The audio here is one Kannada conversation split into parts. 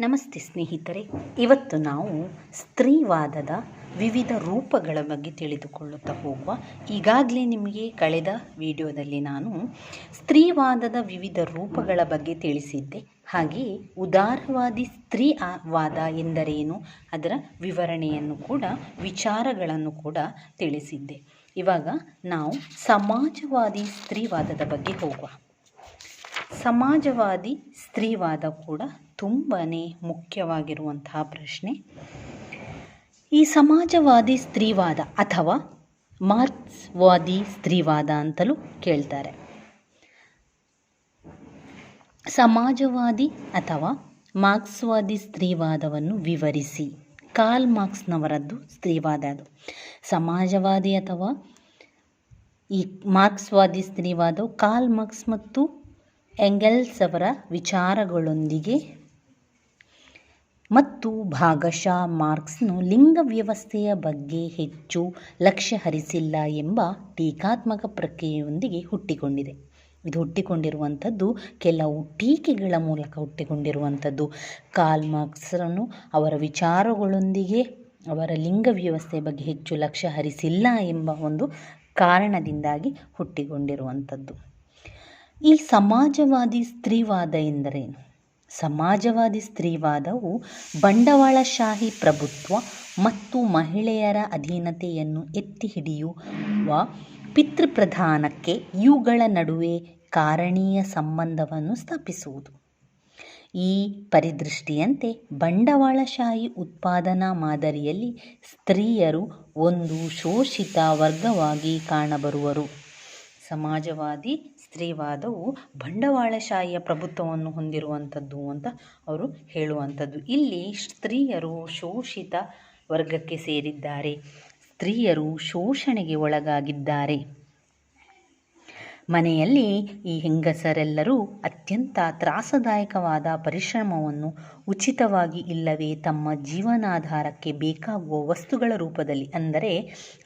ನಮಸ್ತೆ ಸ್ನೇಹಿತರೆ. ಇವತ್ತು ನಾವು ಸ್ತ್ರೀವಾದದ ವಿವಿಧ ರೂಪಗಳ ಬಗ್ಗೆ ತಿಳಿದುಕೊಳ್ಳುತ್ತಾ ಹೋಗುವ ಈಗಾಗಲೇ ನಿಮಗೆ ಕಳೆದ ವಿಡಿಯೋದಲ್ಲಿ ನಾನು ಸ್ತ್ರೀವಾದದ ವಿವಿಧ ರೂಪಗಳ ಬಗ್ಗೆ ತಿಳಿಸಿದ್ದೆ. ಹಾಗೆಯೇ ಉದಾರವಾದಿ ಸ್ತ್ರೀ ವಾದ ಎಂದರೇನು? ಅದರ ವಿವರಣೆಯನ್ನು ಕೂಡ, ವಿಚಾರಗಳನ್ನು ಕೂಡ ತಿಳಿಸಿದ್ದೆ. ಇವಾಗ ನಾವು ಸಮಾಜವಾದಿ ಸ್ತ್ರೀವಾದದ ಬಗ್ಗೆ ಹೋಗುವ. ಸಮಾಜವಾದಿ ಸ್ತ್ರೀವಾದ ಕೂಡ ತುಂಬಾ ಮುಖ್ಯವಾಗಿರುವಂತಹ ಪ್ರಶ್ನೆ. ಈ ಸಮಾಜವಾದಿ ಸ್ತ್ರೀವಾದ ಅಥವಾ ಮಾರ್ಕ್ಸ್ವಾದಿ ಸ್ತ್ರೀವಾದ ಅಂತಲೂ ಕೇಳ್ತಾರೆ. ಸಮಾಜವಾದಿ ಅಥವಾ ಮಾರ್ಕ್ಸ್ವಾದಿ ಸ್ತ್ರೀವಾದವನ್ನು ವಿವರಿಸಿ. ಕಾಲ್ ಮಾರ್ಕ್ಸ್ನವರದ್ದು ಸ್ತ್ರೀವಾದ ಅದು. ಸಮಾಜವಾದಿ ಅಥವಾ ಈ ಮಾರ್ಕ್ಸ್ವಾದಿ ಸ್ತ್ರೀವಾದವು ಕಾಲ್ ಮಾರ್ಕ್ಸ್ ಮತ್ತು ಎಂಗೆಲ್ಸ್ ಅವರ ವಿಚಾರಗಳೊಂದಿಗೆ ಮತ್ತು ಭಾಗಶಃ ಮಾರ್ಕ್ಸ್ನು ಲಿಂಗ ವ್ಯವಸ್ಥೆಯ ಬಗ್ಗೆ ಹೆಚ್ಚು ಲಕ್ಷ್ಯ ಹರಿಸಿಲ್ಲ ಎಂಬ ಟೀಕಾತ್ಮಕ ಪ್ರಕ್ರಿಯೆಯೊಂದಿಗೆ ಹುಟ್ಟಿಕೊಂಡಿದೆ. ಇದು ಹುಟ್ಟಿಕೊಂಡಿರುವಂಥದ್ದು ಕೆಲವು ಟೀಕೆಗಳ ಮೂಲಕ ಹುಟ್ಟಿಕೊಂಡಿರುವಂಥದ್ದು. ಕಾಲ್ ಮಾರ್ಕ್ಸ್ರನ್ನು ಅವರ ವಿಚಾರಗಳೊಂದಿಗೆ ಅವರ ಲಿಂಗ ವ್ಯವಸ್ಥೆಯ ಬಗ್ಗೆ ಹೆಚ್ಚು ಲಕ್ಷ್ಯ ಹರಿಸಿಲ್ಲ ಎಂಬ ಒಂದು ಕಾರಣದಿಂದಾಗಿ ಹುಟ್ಟಿಕೊಂಡಿರುವಂಥದ್ದು. ಈ ಸಮಾಜವಾದಿ ಸ್ತ್ರೀವಾದ ಎಂದರೇನು? ಸಮಾಜವಾದಿ ಸ್ತ್ರೀವಾದವು ಬಂಡವಾಳಶಾಹಿ ಪ್ರಭುತ್ವ ಮತ್ತು ಮಹಿಳೆಯರ ಅಧೀನತೆಯನ್ನು ಎತ್ತಿ ಹಿಡಿಯುವ ಪಿತೃಪ್ರಧಾನಕ್ಕೆ ಇವುಗಳ ನಡುವೆ ಕಾರಣೀಯ ಸಂಬಂಧವನ್ನು ಸ್ಥಾಪಿಸುವುದು. ಈ ಪರಿದೃಷ್ಟಿಯಂತೆ ಬಂಡವಾಳಶಾಹಿ ಉತ್ಪಾದನಾ ಮಾದರಿಯಲ್ಲಿ ಸ್ತ್ರೀಯರು ಒಂದು ಶೋಷಿತ ವರ್ಗವಾಗಿ ಕಾಣಬರುವರು. ಸಮಾಜವಾದಿ ಸ್ತ್ರೀವಾದವು ಬಂಡವಾಳಶಾಹಿಯ ಪ್ರಭುತ್ವವನ್ನು ಹೊಂದಿರುವಂಥದ್ದು ಅಂತ ಅವರು ಹೇಳುವಂಥದ್ದು. ಇಲ್ಲಿ ಸ್ತ್ರೀಯರು ಶೋಷಿತ ವರ್ಗಕ್ಕೆ ಸೇರಿದ್ದಾರೆ. ಸ್ತ್ರೀಯರು ಶೋಷಣೆಗೆ ಒಳಗಾಗಿದ್ದಾರೆ. ಮನೆಯಲ್ಲಿ ಈ ಹೆಂಗಸರೆಲ್ಲರೂ ಅತ್ಯಂತ ತ್ರಾಸದಾಯಕವಾದ ಪರಿಶ್ರಮವನ್ನು ಉಚಿತವಾಗಿ ಇಲ್ಲವೇ ತಮ್ಮ ಜೀವನಾಧಾರಕ್ಕೆ ಬೇಕಾಗುವ ವಸ್ತುಗಳ ರೂಪದಲ್ಲಿ ಅಂದರೆ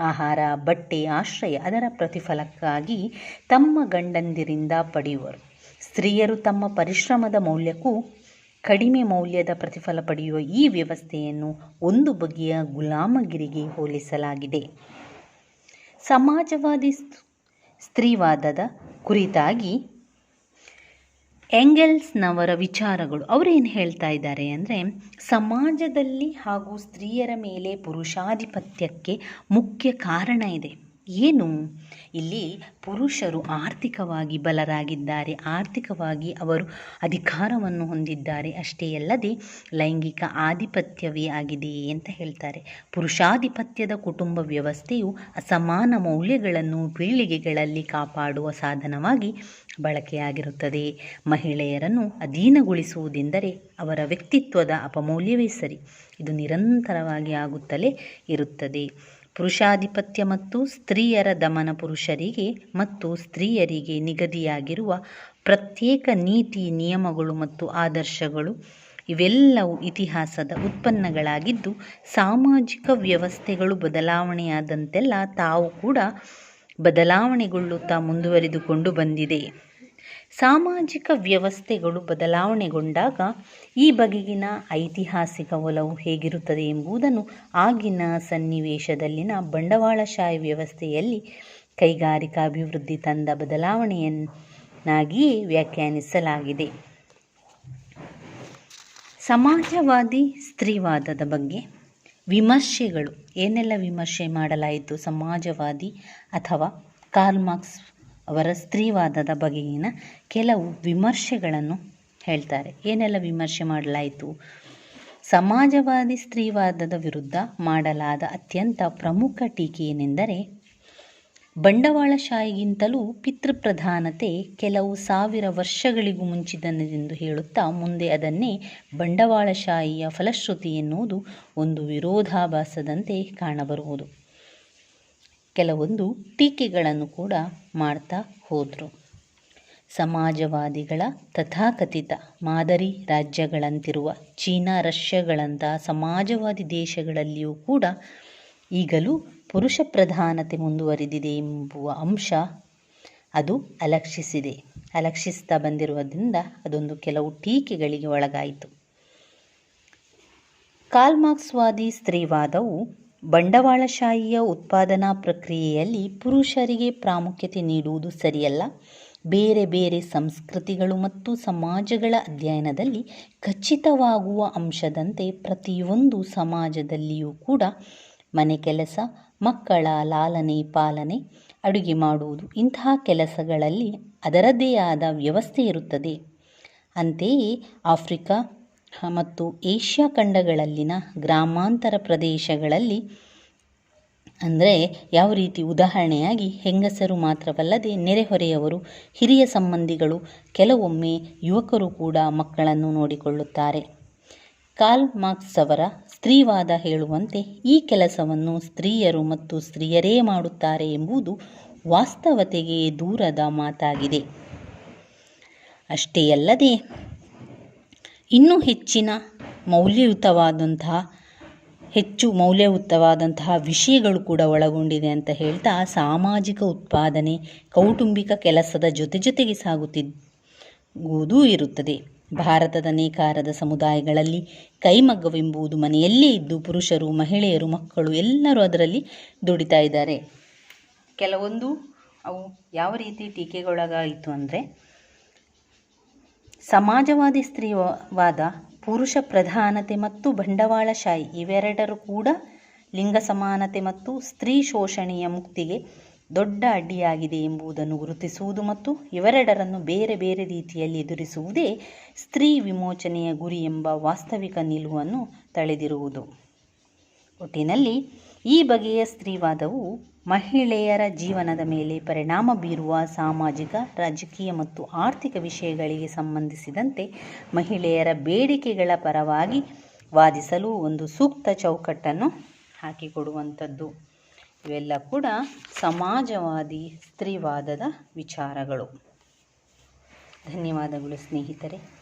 ಆಹಾರ, ಬಟ್ಟೆ, ಆಶ್ರಯ, ಅದರ ಪ್ರತಿಫಲಕ್ಕಾಗಿ ತಮ್ಮ ಗಂಡಂದಿರಿಂದ ಪಡೆಯುವರು. ಸ್ತ್ರೀಯರು ತಮ್ಮ ಪರಿಶ್ರಮದ ಮೌಲ್ಯಕ್ಕೂ ಕಡಿಮೆ ಮೌಲ್ಯದ ಪ್ರತಿಫಲ ಪಡೆಯುವ ಈ ವ್ಯವಸ್ಥೆಯನ್ನು ಒಂದು ಬಗೆಯ ಗುಲಾಮಗಿರಿಗೆ ಹೋಲಿಸಲಾಗಿದೆ. ಸಮಾಜವಾದಿ ಸ್ತ್ರೀವಾದದ ಕುರಿತಾಗಿ ಎಂಗೆಲ್ಸ್ನವರ ವಿಚಾರಗಳು. ಅವರೇನು ಹೇಳ್ತಾ ಇದ್ದಾರೆ ಅಂದರೆ, ಸಮಾಜದಲ್ಲಿ ಹಾಗೂ ಸ್ತ್ರೀಯರ ಮೇಲೆ ಪುರುಷಾಧಿಪತ್ಯಕ್ಕೆ ಮುಖ್ಯ ಕಾರಣ ಇದೆ. ಏನು? ಇಲ್ಲಿ ಪುರುಷರು ಆರ್ಥಿಕವಾಗಿ ಬಲರಾಗಿದ್ದಾರೆ. ಆರ್ಥಿಕವಾಗಿ ಅವರು ಅಧಿಕಾರವನ್ನು ಹೊಂದಿದ್ದಾರೆ. ಅಷ್ಟೇ ಅಲ್ಲದೆ ಲೈಂಗಿಕ ಆಧಿಪತ್ಯವೇ ಆಗಿದೆ ಅಂತ ಹೇಳ್ತಾರೆ. ಪುರುಷಾಧಿಪತ್ಯದ ಕುಟುಂಬ ವ್ಯವಸ್ಥೆಯು ಅಸಮಾನ ಮೌಲ್ಯಗಳನ್ನು ಪೀಳಿಗೆಗಳಲ್ಲಿ ಕಾಪಾಡುವ ಸಾಧನವಾಗಿ ಬಳಕೆಯಾಗಿರುತ್ತದೆ. ಮಹಿಳೆಯರನ್ನು ಅಧೀನಗೊಳಿಸುವುದೆಂದರೆ ಅವರ ವ್ಯಕ್ತಿತ್ವದ ಅಪಮೌಲ್ಯವೇ ಸರಿ. ಇದು ನಿರಂತರವಾಗಿ ಆಗುತ್ತಲೇ ಇರುತ್ತದೆ. ಪುರುಷಾಧಿಪತ್ಯ ಮತ್ತು ಸ್ತ್ರೀಯರ ದಮನ ಪುರುಷರಿಗೆ ಮತ್ತು ಸ್ತ್ರೀಯರಿಗೆ ನಿಗದಿಯಾಗಿರುವ ಪ್ರತ್ಯೇಕ ನೀತಿ, ನಿಯಮಗಳು ಮತ್ತು ಆದರ್ಶಗಳು ಇವೆಲ್ಲವೂ ಇತಿಹಾಸದ ಉತ್ಪನ್ನಗಳಾಗಿದ್ದು, ಸಾಮಾಜಿಕ ವ್ಯವಸ್ಥೆಗಳು ಬದಲಾವಣೆಯಾದಂತೆಲ್ಲ ತಾವು ಕೂಡ ಬದಲಾವಣೆಗೊಳ್ಳುತ್ತಾ ಮುಂದುವರಿದುಕೊಂಡು ಬಂದಿದೆ. ಸಾಮಾಜಿಕ ವ್ಯವಸ್ಥೆಗಳು ಬದಲಾವಣೆಗೊಂಡಾಗ ಈ ಬಗೆಗಿನ ಐತಿಹಾಸಿಕ ಒಲವು ಹೇಗಿರುತ್ತದೆ ಎಂಬುದನ್ನು ಆಗಿನ ಸನ್ನಿವೇಶದಲ್ಲಿನ ಬಂಡವಾಳಶಾಹಿ ವ್ಯವಸ್ಥೆಯಲ್ಲಿ ಕೈಗಾರಿಕಾ ಅಭಿವೃದ್ಧಿ ತಂದ ಬದಲಾವಣೆಯನ್ನಾಗಿಯೇ ವ್ಯಾಖ್ಯಾನಿಸಲಾಗಿದೆ. ಸಮಾಜವಾದಿ ಸ್ತ್ರೀವಾದದ ಬಗ್ಗೆ ವಿಮರ್ಶೆಗಳು. ಏನೆಲ್ಲ ವಿಮರ್ಶೆ ಮಾಡಲಾಯಿತು ಸಮಾಜವಾದಿ ಅಥವಾ ಕಾರ್ಲ್ ಮಾರ್ಕ್ಸ್ ಅವರ ಸ್ತ್ರೀವಾದದ ಬಗೆಗಿನ ಕೆಲವು ವಿಮರ್ಶೆಗಳನ್ನು ಹೇಳ್ತಾರೆ. ಏನೆಲ್ಲ ವಿಮರ್ಶೆ ಮಾಡಲಾಯಿತು? ಸಮಾಜವಾದಿ ಸ್ತ್ರೀವಾದದ ವಿರುದ್ಧ ಮಾಡಲಾದ ಅತ್ಯಂತ ಪ್ರಮುಖ ಟೀಕೆ ಏನೆಂದರೆ, ಬಂಡವಾಳಶಾಹಿಗಿಂತಲೂ ಪಿತೃಪ್ರಧಾನತೆ ಕೆಲವು ಸಾವಿರ ವರ್ಷಗಳಿಗೂ ಮುಂಚಿದನೆಂದು ಹೇಳುತ್ತಾ ಮುಂದೆ ಅದನ್ನೇ ಬಂಡವಾಳಶಾಹಿಯ ಫಲಶ್ರುತಿ ಎನ್ನುವುದು ಒಂದು ವಿರೋಧಾಭಾಸದಂತೆ ಕಾಣಬರುವುದು. ಕೆಲವೊಂದು ಟೀಕೆಗಳನ್ನು ಕೂಡ ಮಾಡ್ತಾ ಹೋದರು. ಸಮಾಜವಾದಿಗಳ ತಥಾಕಥಿತ ಮಾದರಿ ರಾಜ್ಯಗಳಂತಿರುವ ಚೀನಾ, ರಷ್ಯಾಗಳಂತಹ ಸಮಾಜವಾದಿ ದೇಶಗಳಲ್ಲಿಯೂ ಕೂಡ ಈಗಲೂ ಪುರುಷ ಪ್ರಧಾನತೆ ಮುಂದುವರಿದಿದೆ ಎಂಬುವ ಅಂಶ ಅದು ಅಲಕ್ಷಿಸಿದೆ. ಅಲಕ್ಷಿಸ್ತಾ ಬಂದಿರುವುದರಿಂದ ಅದೊಂದು ಕೆಲವು ಟೀಕೆಗಳಿಗೆ ಒಳಗಾಯಿತು. ಕಾಲ್ಮಾರ್ಕ್ಸ್ವಾದಿ ಸ್ತ್ರೀವಾದವು ಬಂಡವಾಳಶಾಹಿಯ ಉತ್ಪಾದನಾ ಪ್ರಕ್ರಿಯೆಯಲ್ಲಿ ಪುರುಷರಿಗೆ ಪ್ರಾಮುಖ್ಯತೆ ನೀಡುವುದು ಸರಿಯಲ್ಲ. ಬೇರೆ ಬೇರೆ ಸಂಸ್ಕೃತಿಗಳು ಮತ್ತು ಸಮಾಜಗಳ ಅಧ್ಯಯನದಲ್ಲಿ ಖಚಿತವಾಗುವ ಅಂಶದಂತೆ ಪ್ರತಿಯೊಂದು ಸಮಾಜದಲ್ಲಿಯೂ ಕೂಡ ಮನೆ ಕೆಲಸ, ಮಕ್ಕಳ ಲಾಲನೆ, ಪಾಲನೆ, ಅಡುಗೆ ಮಾಡುವುದು ಇಂತಹ ಕೆಲಸಗಳಲ್ಲಿ ಅದರದ್ದೇ ಆದ ವ್ಯವಸ್ಥೆ ಇರುತ್ತದೆ. ಅಂತೆಯೇ ಆಫ್ರಿಕಾ ಮತ್ತು ಏಷ್ಯಾ ಖಂಡಗಳಲ್ಲಿನ ಗ್ರಾಮಾಂತರ ಪ್ರದೇಶಗಳಲ್ಲಿ ಅಂದರೆ ಯಾವ ರೀತಿ ಉದಾಹರಣೆಯಾಗಿ ಹೆಂಗಸರು ಮಾತ್ರವಲ್ಲದೆ ನೆರೆಹೊರೆಯವರು, ಹಿರಿಯ ಸಂಬಂಧಿಗಳು, ಕೆಲವೊಮ್ಮೆ ಯುವಕರು ಕೂಡ ಮಕ್ಕಳನ್ನು ನೋಡಿಕೊಳ್ಳುತ್ತಾರೆ. ಕಾರ್ಲ್ ಮಾರ್ಕ್ಸ್ ಅವರ ಸ್ತ್ರೀವಾದ ಹೇಳುವಂತೆ ಈ ಕೆಲಸವನ್ನು ಸ್ತ್ರೀಯರು ಮತ್ತು ಸ್ತ್ರೀಯರೇ ಮಾಡುತ್ತಾರೆ ಎಂಬುದು ವಾಸ್ತವತೆಗೆ ದೂರದ ಮಾತಾಗಿದೆ. ಅಷ್ಟೇ ಅಲ್ಲದೆ ಇನ್ನೂ ಹೆಚ್ಚಿನ ಮೌಲ್ಯಯುತವಾದಂತಹ, ಹೆಚ್ಚು ಮೌಲ್ಯಯುತವಾದಂತಹ ವಿಷಯಗಳು ಕೂಡ ಒಳಗೊಂಡಿದೆ ಅಂತ ಹೇಳ್ತಾ ಸಾಮಾಜಿಕ ಉತ್ಪಾದನೆ, ಕೌಟುಂಬಿಕ ಕೆಲಸದ ಜೊತೆ ಜೊತೆಗೆ ಸಾಗುತ್ತಿದ್ದು ಇರುತ್ತದೆ. ಭಾರತದ ನೇಕಾರದ ಸಮುದಾಯಗಳಲ್ಲಿ ಕೈಮಗ್ಗವೆಂಬುದು ಮನೆಯಲ್ಲೇ ಇದ್ದು ಪುರುಷರು, ಮಹಿಳೆಯರು, ಮಕ್ಕಳು ಎಲ್ಲರೂ ಅದರಲ್ಲಿ ದುಡಿತಾ ಇದ್ದಾರೆ. ಕೆಲವೊಂದು ಅವು ಯಾವ ರೀತಿ ಟೀಕೆಗೊಳಗಾಯಿತು ಅಂದರೆ ಸಮಾಜವಾದಿ ಸ್ತ್ರೀವಾದ ಪುರುಷ ಪ್ರಧಾನತೆ ಮತ್ತು ಬಂಡವಾಳಶಾಹಿ ಇವೆರಡರೂ ಕೂಡ ಲಿಂಗ ಸಮಾನತೆ ಮತ್ತು ಸ್ತ್ರೀ ಶೋಷಣೆಯ ಮುಕ್ತಿಗೆ ದೊಡ್ಡ ಅಡ್ಡಿಯಾಗಿದೆ ಎಂಬುದನ್ನು ಗುರುತಿಸುವುದು ಮತ್ತು ಇವೆರಡರನ್ನು ಬೇರೆ ಬೇರೆ ರೀತಿಯಲ್ಲಿ ಎದುರಿಸುವುದೇ ಸ್ತ್ರೀ ವಿಮೋಚನೆಯ ಗುರಿ ಎಂಬ ವಾಸ್ತವಿಕ ನಿಲುವನ್ನು ತಳೆದಿರುವುದು. ಒಟ್ಟಿನಲ್ಲಿ ಈ ಬಗೆಯ ಸ್ತ್ರೀವಾದವು ಮಹಿಳೆಯರ ಜೀವನದ ಮೇಲೆ ಪರಿಣಾಮ ಬೀರುವ ಸಾಮಾಜಿಕ, ರಾಜಕೀಯ ಮತ್ತು ಆರ್ಥಿಕ ವಿಷಯಗಳಿಗೆ ಸಂಬಂಧಿಸಿದಂತೆ ಮಹಿಳೆಯರ ಬೇಡಿಕೆಗಳ ಪರವಾಗಿ ವಾದಿಸಲು ಒಂದು ಸೂಕ್ತ ಚೌಕಟ್ಟನ್ನು ಹಾಕಿಕೊಡುವಂಥದ್ದು. ಇವೆಲ್ಲ ಕೂಡ ಸಮಾಜವಾದಿ ಸ್ತ್ರೀವಾದದ ವಿಚಾರಗಳು. ಧನ್ಯವಾದಗಳು ಸ್ನೇಹಿತರೆ.